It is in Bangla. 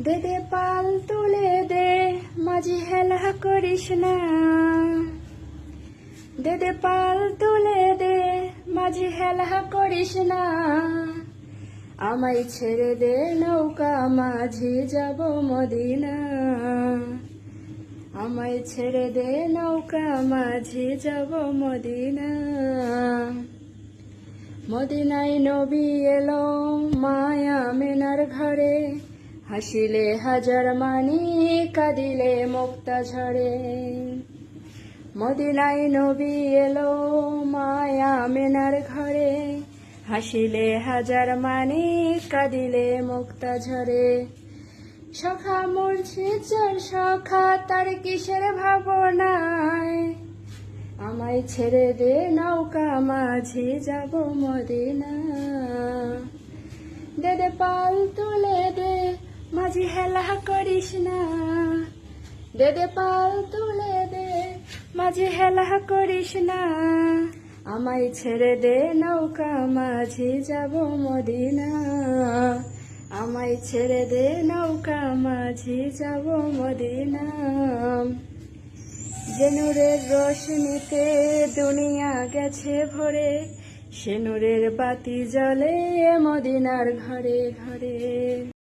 দে দে পাল তুলে দে, মাঝি হেলা করিস না। দে দে পাল তুলে দে, মাঝি হেলা করিস না। আমায় ছেড়ে দে নৌকা, মাঝি যাব মদিনা। আমায় ছেড়ে দে নৌকা, মাঝি যাব মদিনা। মদিনায় নবী এলো মায়া মেনার ঘরে। হাসিলে হাজার মানি, কাঁদিলে মুক্তা ঝরে মদিনায় নবী এলো মায়া মেনার ঘরে। হাসিলে হাজার মানি, কাঁদিলে মুক্তা ঝরে সখা মরছে যার সখা তার কিসের ভাবনায়? আমায় ছেড়ে দে, নৌকা মাঝে যাব মদিনা। দে দে পাল দে মাঝি হেলা করিস না। দে দে পাল তুলে দে, মাঝে হেলা করিস না। আমায় ছেড়ে দে নৌকা, মাঝে যাব মদিনা। আমায় ছেড়ে দে নৌকা, মাঝে যাব মদিনা। যে নূরের রোশনিতে দুনিয়া গেছে ভরে সে নূরের বাতি জ্বলে মদিনার ঘরে ঘরে।